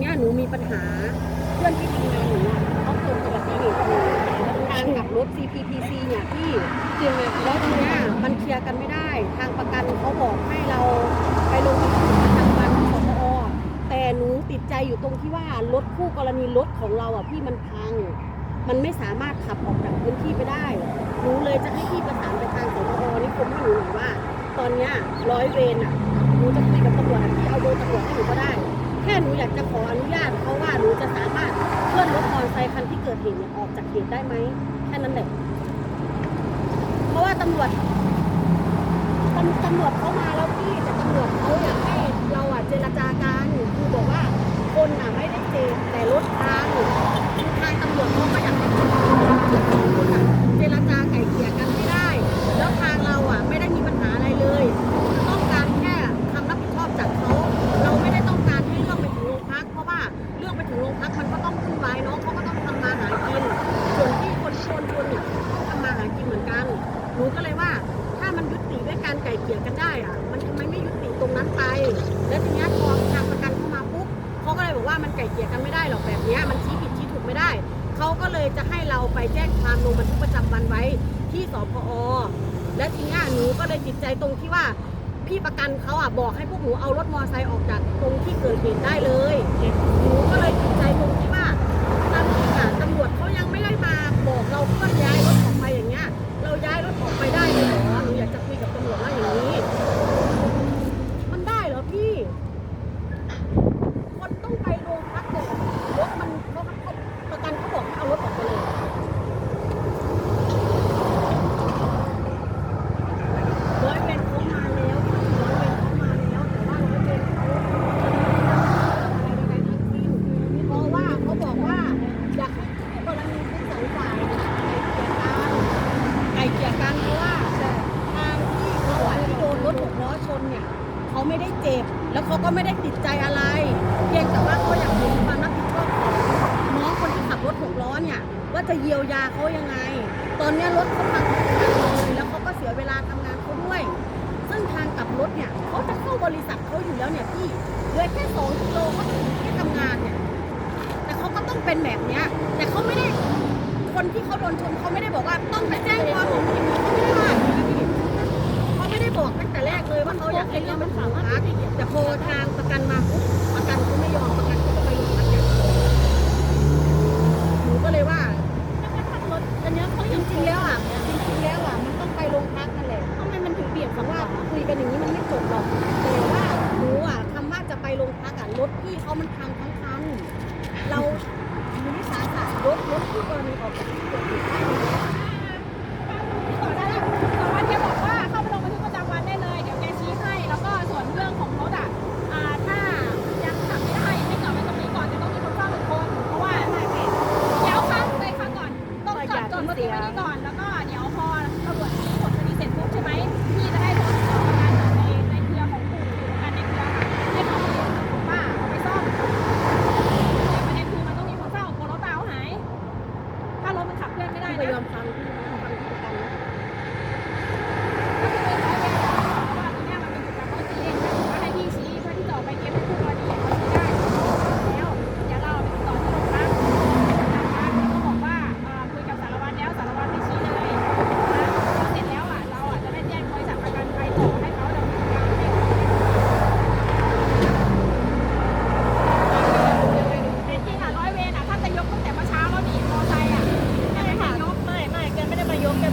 เนี้ยหนูมีปัญหา เพื่อนที่ทำงานหนูอะเขาเกิดอุบัติเหตุอยู่ทางกับรถ CPTC เนี่ยพี่เตรียงานแล้วทีเนี้ยมันเคลียร์กันไม่ได้ ทางประกันเขาบอกให้เราไปลงบันทึกประจำวันสพอแต่หนูติดใจอยู่ตรงที่ว่ารถคู่กรณีรถของเราอะพี่มันพัง มันไม่สามารถขับออกจากพื้นที่ไปได้หนูเลยจะให้พี่ประสานไปทางสพนี่คนที่หนูหน่อยว่า ตอนเนี้ยร้อยเวรอะหนูจะคุยกับตำรวจอะพี่เอาเบอร์ตำรวจให้หนูก็ได้ แค่หนูอยากจะขออนุญาตเขาว่าหนูจะสามารถเคลื่อนรถมอเตอร์ไซคันที่เกิดเหตุเนี่ยออกจากเหตุได้ไหมแค่นั้นแหละเพราะว่าตำรวจตำตำรวจเขามาแล้วพี่แต่ตำรวจเขาอยากให้เราอะเจรจากันคือบอกว่าคนอะไม่ได้เจ็บแต่รถพังทางตำรวจเขาก็อยากให้คนอะ มันไก่เกลี่ยกันไม่ได้หรอกแบบนี้มันชี้ผิดชี้ถูกไม่ได้ เขาก็เลยจะให้เราไปแจ้งความลงบันทึกประจำวันไว้ที่สพอ และทีนี้หนูก็เลยติดใจตรงที่ว่าพี่ประกันเขาอะบอกให้พวกหนูเอารถมอเตอร์ไซค์ออกจากตรงที่เกิดเหตุได้เลย หนูก็เลยติดใจตรงที่ว่าตำรวจอะตำรวจเขายังไม่ได้มาบอกเราเพื่อย้ายรถออกไปอย่างเงี้ย เราย้ายรถออกไปได้เลยเหรอ หนูอยากจะคุยกับตำรวจว่าอย่างนี้ มันได้เหรอพี่ คนต้องไปโรงพักเลยรถมันเขาเขาประกันเขาบอกให้เอารถออกไปเลย ร้อยเวรเขามาแล้วร้อยเวรเขามาแล้ว แต่ว่าร้อยเวรเขาอะไรใดๆทั้งสิ้นเพราะว่าเขาบอกว่าอยากให้คู่กรณีทั้งสองฝ่ายเนี่ยไกลเกลี่ยกันไกลเกลี่ยกันเพราะว่าทางที่เขาอะที่โดนรถหกล้อชน เขาไม่ได้เจ็บ แล้วเขาก็ไม่ได้ติดใจอะไรเพียงแต่ว่าเขาอยากเห็นความรับผิดชอบของน้องคนที่ขับรถหกล้อเนี่ยว่าจะเยียวยาเขายังไง ตอนนี้รถเขาพังเลยแล้วเขาก็เสียเวลาทำงานเขาด้วย ซึ่งทางกลับรถเนี่ยเขาจะเข้าบริษัทเขาอยู่แล้วเนี่ยพี่เหลือแค่สองกิโลเขาถึงที่ทำงานเนี่ยแต่เขาก็ต้องเป็นแบบเนี้ยแต่เขาไม่ได้คนที่เขาโดนชนเขาไม่ได้บอกว่าต้องไปแจ้งความของพี่เขาไม่ได้ว่า บอกตั้งแต่แรกเลยว่าเขาอยากให้เงินมันสามารถแต่พอทางประกันมาปุ๊บ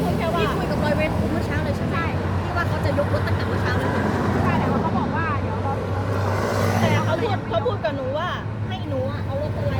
พูดแค่ว่า ที่คุยกับรอยเวทเมื่อเช้าเลยใช่ไหมที่ว่าเขาจะยกรถตั้งแต่เมื่อเช้าเลย ใช่แต่ว่าเขาบอกว่าเดี๋ยวเรา แต่เขาพูดเขาพูดกับหนูว่าให้หนูเอารถไป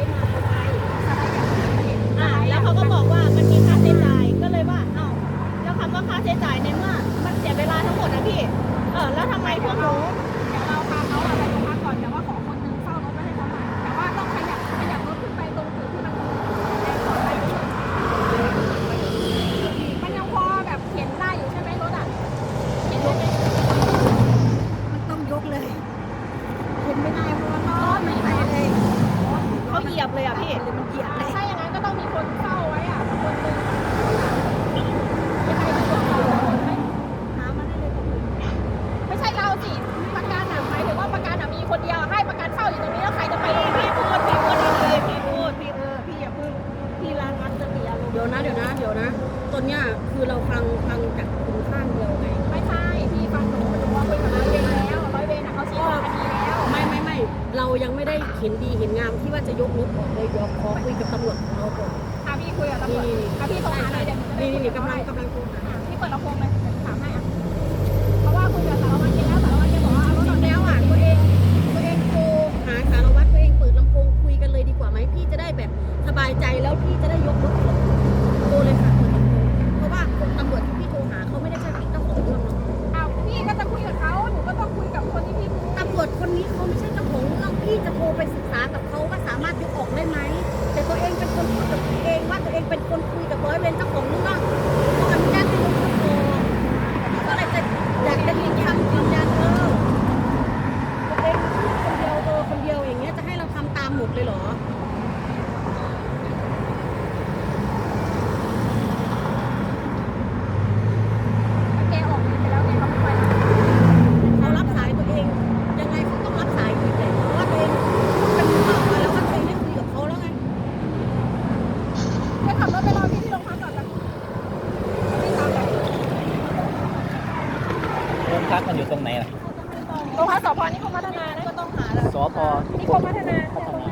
ดี๋ยวนะเดี๋ยวนะ เดี๋ยวนะตอนเนี้ยคือเราฟังฟังจากคุณข้างเดียวไง ไม่ใช่พี่ฟังหนูหนูว่าคุยกับร้อยเวรแล้วร้อยเวรอะเขาชี้ขาคดีแล้วไม่ไม่ไม่เรายังไม่ได้เห็นดีเห็นงามที่ว่าจะยกรถออกเลยเดี๋ยวขอคุยกับตำรวจของเราก่อนอะพี่คุยกับตำรวจอะพี่โทรหาหน่อยเดี๋ยวหนูจะได้นี่นี่กับกำลังเขากำลังโทรหาอะพี่เปิดลำโพงเลยเดี๋ยวถามให้อะเพราะว่าคุยกับสารวัตรแกแล้วสารวัตรแกบอกว่าเอารถออกแล้วอะตัวเองตัวเองโทรหาสารวัตรตัวเองเปิดลำโพงคุยกันเลยดีกว่าไหมพี่จะได้แบบสบายใจแล้วพี่จะได้ยกรถออก เลยค่ะเปิดลำโพงเพราะว่าคนตำรวจที่พี่โทรหาเขาไม่ได้ใช่เจ้าของเรื่องเนาะอ้าวพี่ก็จะคุยกับเขาหนูก็ต้องคุยกับคนที่พี่รู้ตำรวจคนนี้เขาไม่ใช่เจ้าของเรื่องพี่จะโทรไปศึกษาสามารถยกออกได้ไหมแต่ตัวเองเป็นคนพูดกับตัวเองว่าตัวเองเป็นคนคุยกับร้อยเวรเจ้าของเรื่องก็อนุญาตให้ยกรถออกก็เลยจะอยากจะยืนยันยืนยันเออตัวเองพูดคนเดียวเออคนเดียวอย่างเงี้ยจะให้เราทำตามหมดเลยเหรอ แกออกไปแล้วแกเขาไม่ไปแล้ว เขารับสายตัวเองยังไงเขาต้องรับสายอยู่เลยเพราะว่าตัวเองเป็นข่าวมาแล้วว่าตัวเองได้คุยกับเขาแล้วไง แกขับรถไปรอพี่ที่โรงพักก่อนนะไม่ตามไป โรง พักมันอยู่ตรงไหนล่ะโรงพักสพนิคมพัฒนานะก็ต้องหาแล้วสพนิคมพัฒนา พัฒนา